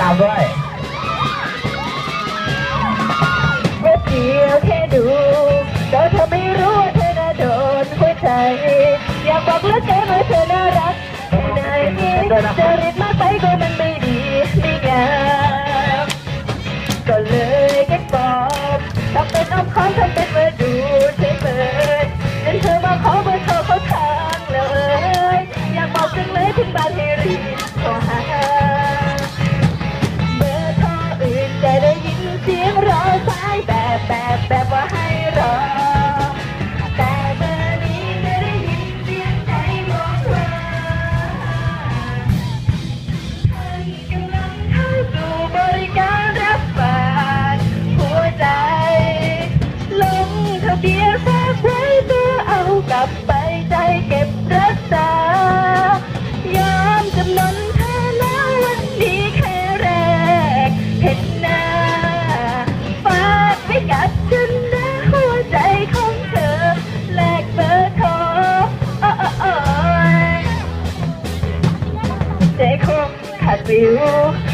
ตามด้วยเว็บเดียวแค่ดูแต่เธอไม่รู้ว่าเธอน่าโดนหัวใจ อยากบอกเหลือเกินว่าเธอน่ารักแค่ไหนจะรีบมากไปก็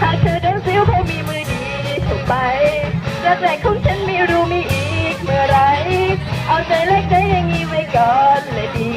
หากเธอเดินซิวคงมีมือดีถูกไปรักแรกของฉันไม่รู้มีอีกเมื่อไรเอาใจเล็กใจอย่างนี้ไว้ก่อนเลยดี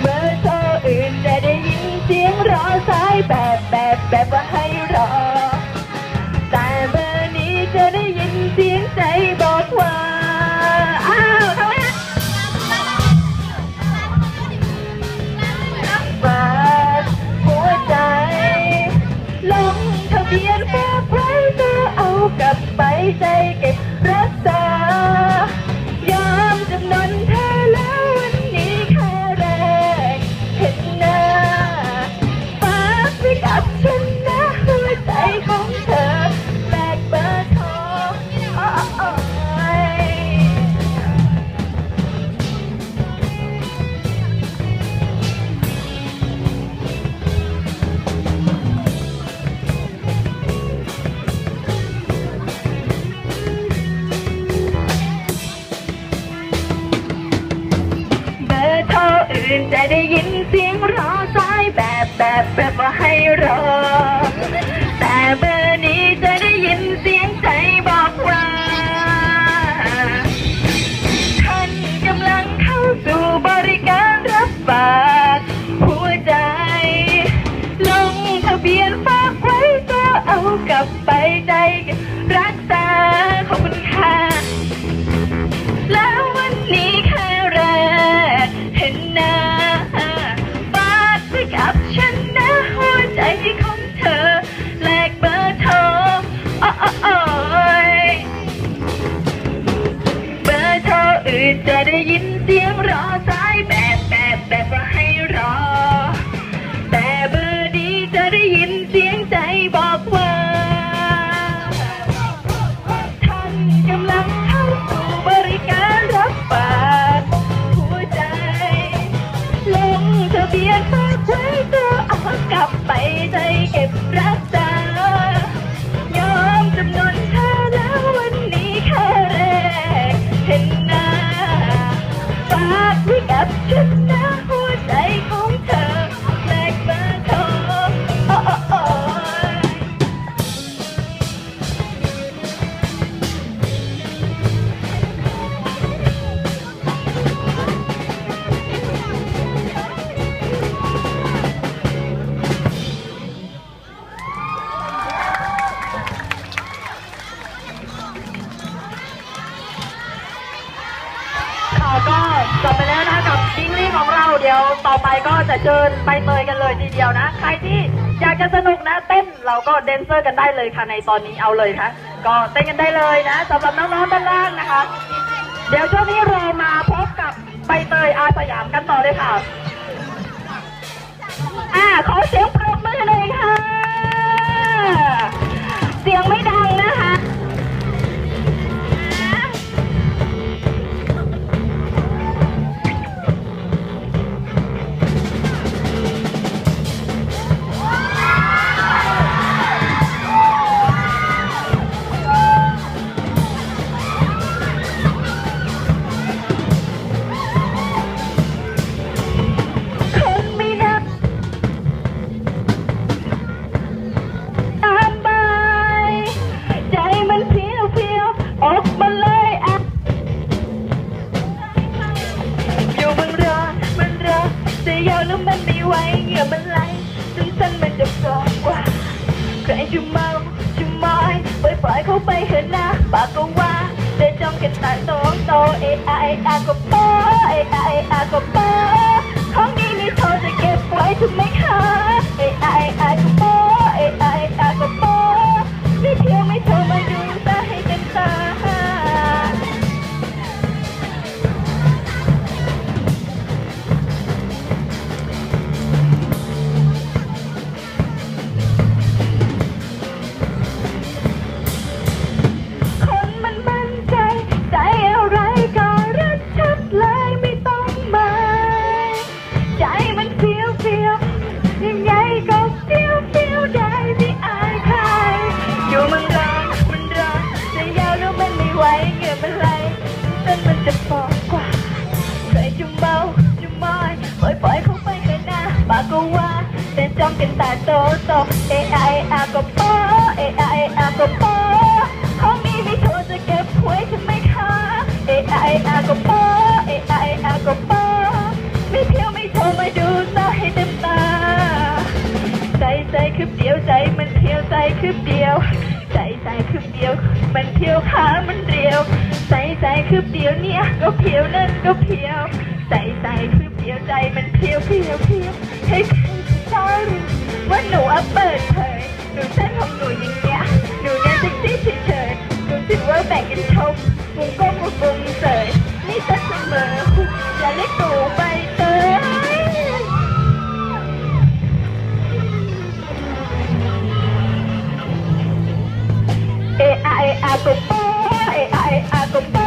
เบอร์โทรอื่นจะได้ยินเสียงรอสายแบบแบบแบบว่าให้รอ ใื่นจะได้ยินเสียงรอสายแบบแบบแบบว่าให้รอ แต่เบอ ก็จบไปแล้วนะกับจิงลี่ของเราเดี๋ยวต่อไปก็จะเชิญใบเตยกันเลยทีเดียวนะ ใครที่อยากจะสนุกนะเต้นเราก็เดนเซอร์กันได้เลยค่ะในตอนนี้เอาเลยค่ะ ก็เต้นกันได้เลยนะสำหรับน้องๆด้านล่างนะคะ เดี๋ยวช่วงนี้เรามาพบกับใบเตยอาสยามกันต่อเลยค่ะอ่าขอเสียงปรบมือหน่อยค่ะ เสียงไม่ดังนะคะ กันตาโตโตเอไออาก็ปอเอไออาก็ปอของนี้ไม่โทรจะเก็บไว้ทำไมคะเอไออาก็ปอเอไออาก็ปอไม่เที่ยวไม่โทรมาดูซะให้เต็มตา ใจใจคืบเดียวใจมันเที่ยวใจคืบเดียว ใจใจคืบเดียว มันเที่ยวขามันเรียว ใจใจคืบเดียวเนี่ยก็เพียวนั่นก็เพียว ใจใจคืบเดียวใจมันเพียวเพียวเพียวให้ mất đủ ấm bền thế. Đường xếp không đủ dính nhã đường nên tích tích thì trời. Đường xin với bạn kinh thông. Vùng con một vùng sợi nít tất xanh mờ là lít tù bay tới. Ê a ê a cùng bố, ê a ê a cùng bố.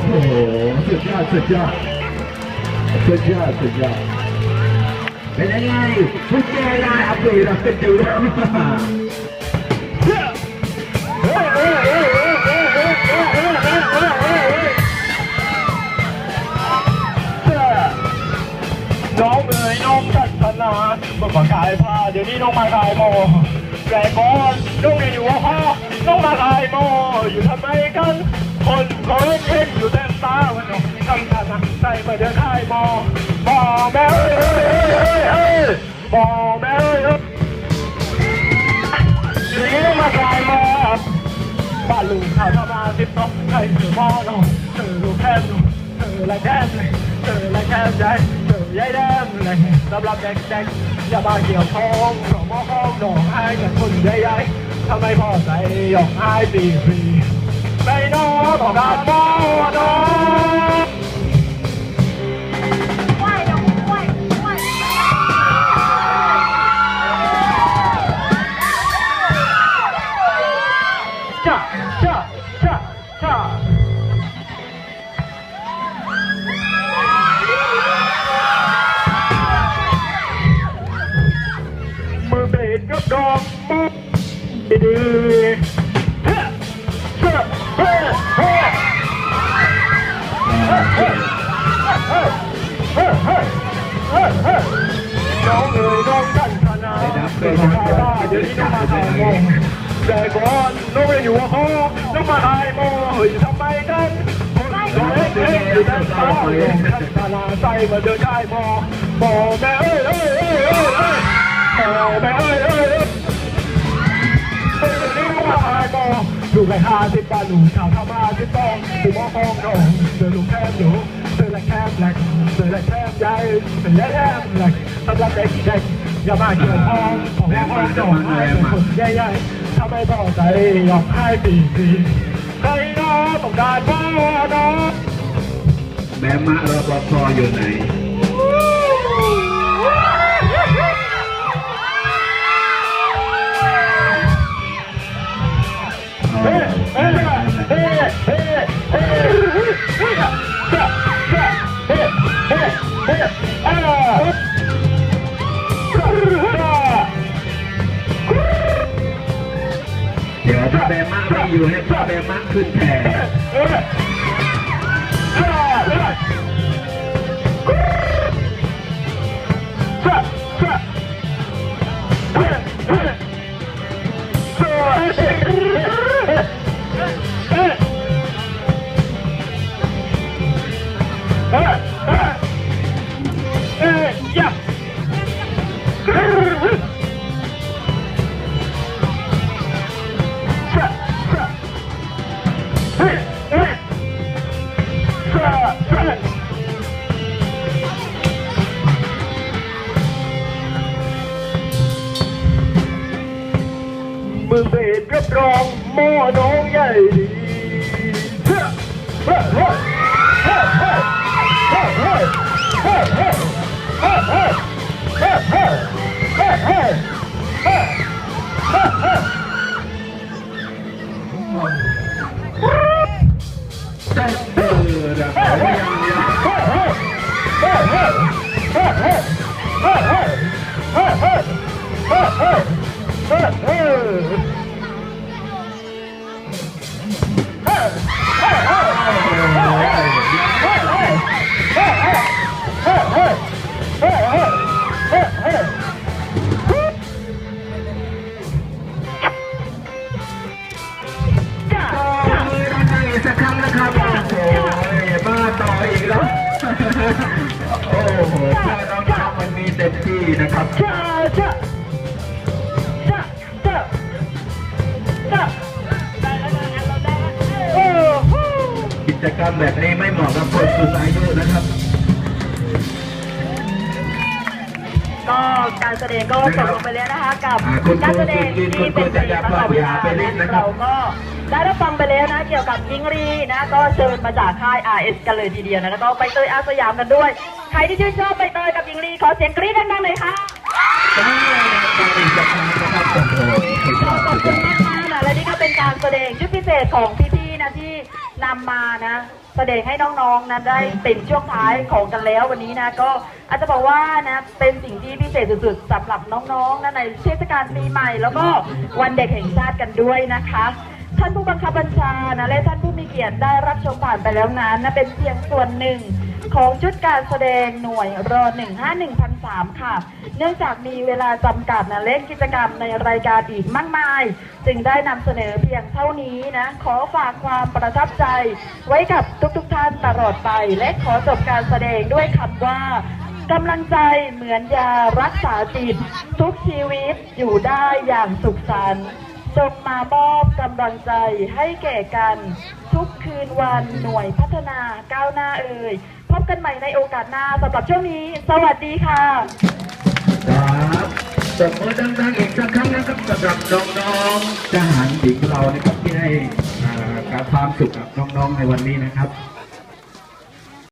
โหสุดยอดสุดยอดสุดยอดสุดยอดเป็นยังไงคุณแกได้อัปเดตเราเป็นดูน้องเอ๋ยน้องพัฒนาเมื่อก่อนขายผ้าเดี๋ยวนี้น้องมาขายโมแต่ก่อนน้องเรียนอยู่ว่าพ่อน้องมาขายโมอยู่ทำไมกัน คนเขาเห็น เดินขายโมบอแม่เอ้ยเอ้ยเอ้ยบอแม่เอ้ยเอ้ยเดี๋ยวนี้ต้องมาขายโมบ้านลุงข่าวทำมาติดต่อใครเสือพ่อน้องเธอรู้แค่หนูเธอละแค่เลยเธอละแค่ใจเธอยายแดงเลยสำหรับเด็กๆอย่ามาเกี่ยวข้องหนองมอข้องหนองอายกับคนใหญ่ๆทำไมพ่อใจหยอกไอายปีปีไปน้องต้องการพ่อน้อ น้องเอ๋ยน้องกันขนาดเกิดมาบ้าเดี๋ยวนี้น้องมาหามองใจก่อนน้องไม่อยู่ห้องน้องมาหายมองเฮ้ยทำไมกันน้องเอ๋ยอยู่ด้านซ้ายกันขนาดใจมาเดินได้มองมองแม่เอ้ยเอ้ยเอ้ยเอ้ย ลูกไรห้าสิบบาลูกชาวทำมาสิบตองถึงมอฟองดองเดินลูกแคบหนูเดินละแคบแหลกเดินละแคบใหญ่เดินละแคบแหลกสำหรับเด็กเด็กอย่ามาเกี่ยวข้องของแม่พ่อดอกให้เป็นคนใหญ่ๆทำไมพอใจยอมให้ปีปีใครน้อต้องการพ่อน้อแม่มะรปภอยู่ไหน เดี๋ยวถ้าแบมังไม่อยู่ให้ถ้าแบมังขึ้นแทน มือเบสกระรองหม้อน้องใหญ่ ครับโอ้โหน้องๆวันนี้เต็มที่นะครับ กิจกรรมแบบนี้ไม่เหมาะกับคนสูงอายุนะครับ ก็การแสดงก็จบลงไปแล้วนะคะกับอ่าคุณการแสดงคุณที่เป็นคุณจะอย่าประกอบอย่าไปเล่นนะครับเราก็ได้รับฟังไปแล้วนะเกี่ยวกับยิงรีนะก็เชิญมาจากค่าย RS กันเลยทีเดียวนะแล้วก็ไปเตยอาสยามกันด้วย ใครที่ชื่นชอบไปเตยกับยิงรีขอเสียงกรี๊ดดังๆหน่อยค่ะได้นะครับอีกสักครั้งนะครับโอ้โหสุดยขออดขอบสุดยคุณอดมากๆนะและนี่ก็เป็นการแสดงชุดพิเศษของพี่ๆนะที่ นำมานะแสดงให้น้องๆนะได้เป็นช่วงท้ายของกันแล้ววันนี้นะก็อาจจะบอกว่านะเป็นสิ่งที่พิเศษสุดๆสำหรับน้องๆนะในเทศกาลปีใหม่ แล้วก็วันเด็กแห่งชาติกันด้วยนะคะท่านผู้บังคับบัญชานะและท่านผู้มีเกียรติได้รับชมผ่านไปแล้วนั้นนะเป็นเพียงส่วนหนึ่ง ของชุดการแสดงหน่วยรอ151,003 ค่ะ เนื่องจากมีเวลาจำกัดนะเล่นกิจกรรมในรายการอีกมากมาย จึงได้นำเสนอเพียงเท่านี้นะ ขอฝากความประทับใจ ไว้กับทุกๆทท่านตลอดไป และขอจบการแสดงด้วยคำว่ากำลังใจเหมือนยารักษาจิต ทุกชีวิตอยู่ได้อย่างสุขสันต์จงมามอบกำลังใจให้แก่กัน ทุกคืนวันหน่วยพัฒนาก้าวหน้าเอ่ย พบกันใหม่ในโอกาสหน้าสำหรับช่วงนี้ สวัสดีค่ะครับตบมือดังๆอีกสักครั้งนะครับสำหรับน้องๆทหารหญิงเรานะครับที่ให้ความสุขกับน้องๆในวันนี้นะครับ